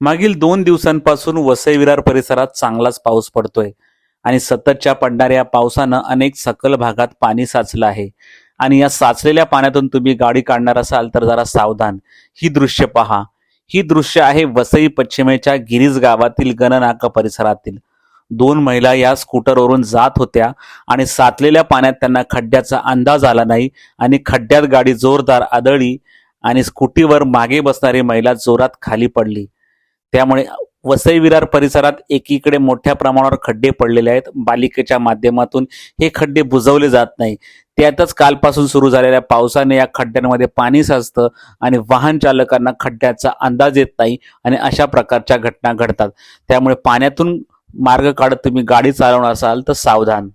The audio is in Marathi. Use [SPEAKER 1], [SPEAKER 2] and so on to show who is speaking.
[SPEAKER 1] मागील दोन दिवसांपासून वसई विरार परिसरात चांगलाच पाऊस पडतोय आणि सततच्या पडणाऱ्या पावसानं अनेक सकल भागात पाणी साचलं आहे. आणि या साचलेल्या पाण्यातून तुम्ही गाडी काढणार असाल तर जरा सावधान. ही दृश्य पहा. ही दृश्य आहे वसई पश्चिमेच्या गिरीज गावातील गणनाका परिसरातील. दोन महिला या स्कूटरवरून जात होत्या आणि साचलेल्या पाण्यात त्यांना खड्ड्याचा अंदाज आला नाही आणि खड्ड्यात गाडी जोरदार आदळली आणि स्कूटीवर मागे बसणारी महिला जोरात खाली पडली. त्यामुळे वसई विरार परिसरात एकीकडे मोठ्या प्रमाणावर खड्डे पडलेले आहेत. बालिकेच्या माध्यमातून हे खड्डे बुजवले जात नाही. त्यातच कालपासून सुरू झालेल्या पावसाने या खड्ड्यांमध्ये पाणी साचतं आणि वाहन चालकांना खड्ड्याचा अंदाज येत नाही आणि अशा प्रकारच्या घटना घडतात. त्यामुळे पाण्यातून मार्ग काढत तुम्ही गाडी चालवणार असाल तर सावधान.